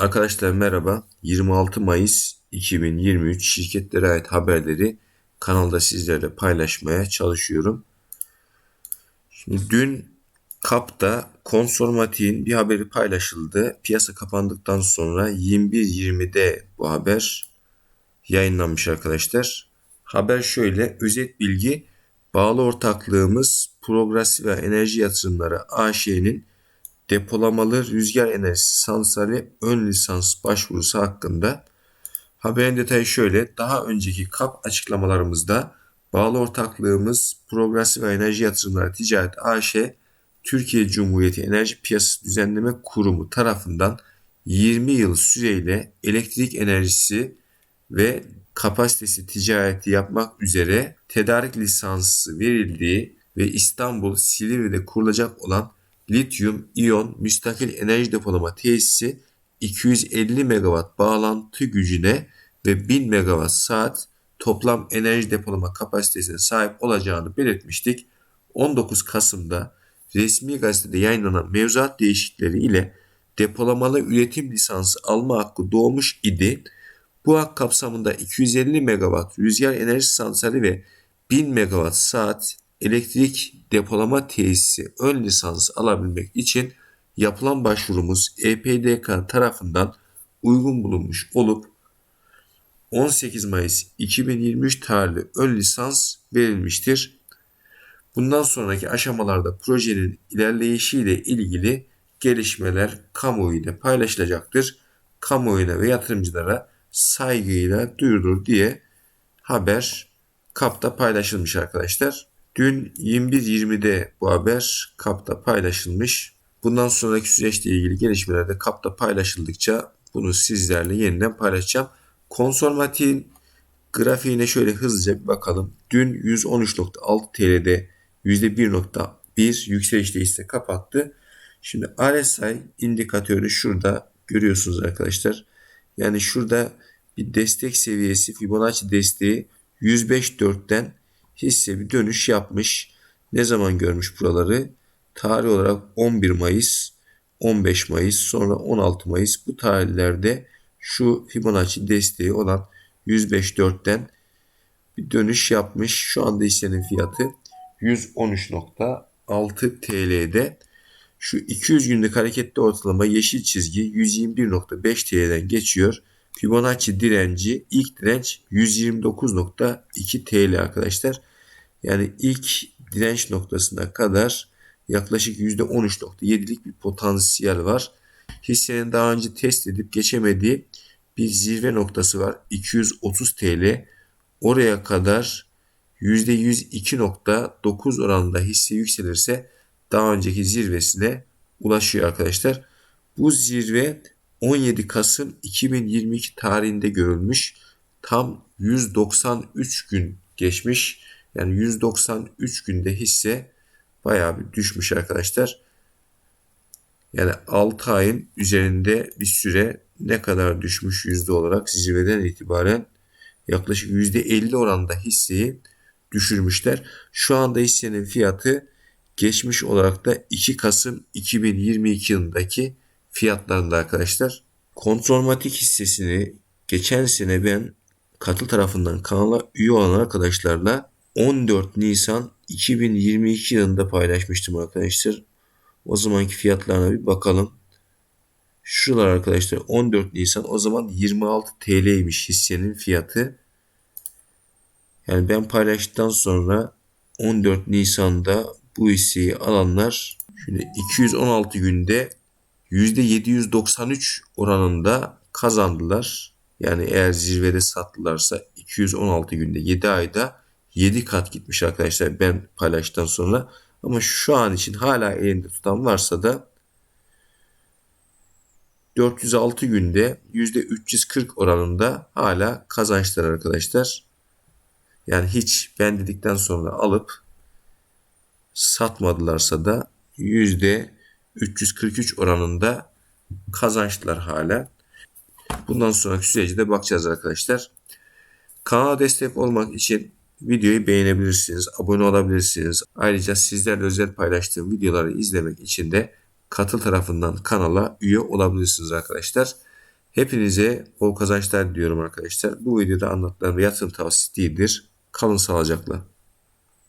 Arkadaşlar merhaba. 26 Mayıs 2023 şirketlere ait haberleri kanalda sizlerle paylaşmaya çalışıyorum. Şimdi dün KAP'ta konsormatiğin bir haberi paylaşıldı. Piyasa kapandıktan sonra 21.20'de bu haber yayınlanmış arkadaşlar. Haber şöyle özet bilgi bağlı ortaklığımız Progresif ve Enerji Yatırımları AŞ'nin depolamalı rüzgar enerjisi santrali ön lisans başvurusu hakkında. Haberin detayı şöyle. Daha önceki KAP açıklamalarımızda bağlı ortaklığımız Progresif Enerji Yatırımları Ticaret AŞ Türkiye Cumhuriyeti Enerji Piyasası Düzenleme Kurumu tarafından 20 yıl süreyle elektrik enerjisi ve kapasitesi ticareti yapmak üzere tedarik lisansı verildiği ve İstanbul Silivri'de kurulacak olan lityum iyon müstakil enerji depolama tesisi 250 MW bağlantı gücüne ve 1000 MW saat toplam enerji depolama kapasitesine sahip olacağını belirtmiştik. 19 Kasım'da resmi gazetede yayınlanan mevzuat değişiklikleri ile depolamalı üretim lisansı alma hakkı doğmuş idi. Bu hak kapsamında 250 MW rüzgar enerji santrali ve 1000 MW saat elektrik depolama tesisi ön lisans alabilmek için yapılan başvurumuz EPDK tarafından uygun bulunmuş olup 18 Mayıs 2023 tarihli ön lisans verilmiştir. Bundan sonraki aşamalarda projenin ilerleyişiyle ilgili gelişmeler kamuoyuyla paylaşılacaktır. Kamuoyuna ve yatırımcılara saygıyla duyurulur diye haber kapta paylaşılmış arkadaşlar. Dün 21.20'de bu haber kapta paylaşılmış. Bundan sonraki süreçle ilgili gelişmeler de kapta paylaşıldıkça bunu sizlerle yeniden paylaşacağım. Konsormatin grafiğine şöyle hızlıca bir bakalım. Dün 113.6 TL'de %1.1 yükselişte ise kapattı. Şimdi RSI indikatörü şurada görüyorsunuz arkadaşlar. Yani şurada bir destek seviyesi Fibonacci desteği 105.4'ten hisse bir dönüş yapmış. Ne zaman görmüş buraları? Tarih olarak 11 Mayıs, 15 Mayıs, sonra 16 Mayıs bu tarihlerde şu Fibonacci desteği olan 105.4'ten bir dönüş yapmış. Şu anda hissenin fiyatı 113.6 TL'de. Şu 200 günlük hareketli ortalama yeşil çizgi 121.5 TL'den geçiyor. Fibonacci direnci ilk direnç 129.2 TL arkadaşlar. Yani ilk direnç noktasına kadar yaklaşık %13.7'lik bir potansiyel var. Hissenin daha önce test edip geçemediği bir zirve noktası var. 230 TL. Oraya kadar %102.9 oranında hisse yükselirse daha önceki zirvesine ulaşıyor arkadaşlar. Bu zirve 17 Kasım 2022 tarihinde görülmüş. Tam 193 gün geçmiş. Yani 193 günde hisse bayağı bir düşmüş arkadaşlar. Yani 6 ayın üzerinde bir süre ne kadar düşmüş yüzde olarak zirveden itibaren yaklaşık %50 oranda hisseyi düşürmüşler. Şu anda hissenin fiyatı geçmiş olarak da 2 Kasım 2022 yılındaki fiyatlarında arkadaşlar. Kontrolmatik hissesini geçen sene ben katıl tarafından kanala üye olan arkadaşlarla 14 Nisan 2022 yılında paylaşmıştım arkadaşlar. O zamanki fiyatlarına bir bakalım. Şuralar arkadaşlar 14 Nisan o zaman 26 TL'ymiş hissenin fiyatı. Yani ben paylaştıktan sonra 14 Nisan'da bu hisseyi alanlar şimdi 216 günde %793 oranında kazandılar. Yani eğer zirvede sattılarsa 216 günde 7 ayda 7 kat gitmiş arkadaşlar ben paylaştıktan sonra. Ama şu an için hala elinde tutan varsa da 406 günde %340 oranında hala kazançlar arkadaşlar. Yani hiç ben dedikten sonra alıp satmadılarsa da %343 oranında kazançlar hala. Bundan sonraki süreci de bakacağız arkadaşlar. Kanala destek olmak için videoyu beğenebilirsiniz, abone olabilirsiniz. Ayrıca sizlerle özel paylaştığım videoları izlemek için de katıl tarafından kanala üye olabilirsiniz arkadaşlar. Hepinize bol kazançlar diliyorum arkadaşlar. Bu videoda anlatılan yatırım tavsiyesi değildir. Kalın sağlıcakla.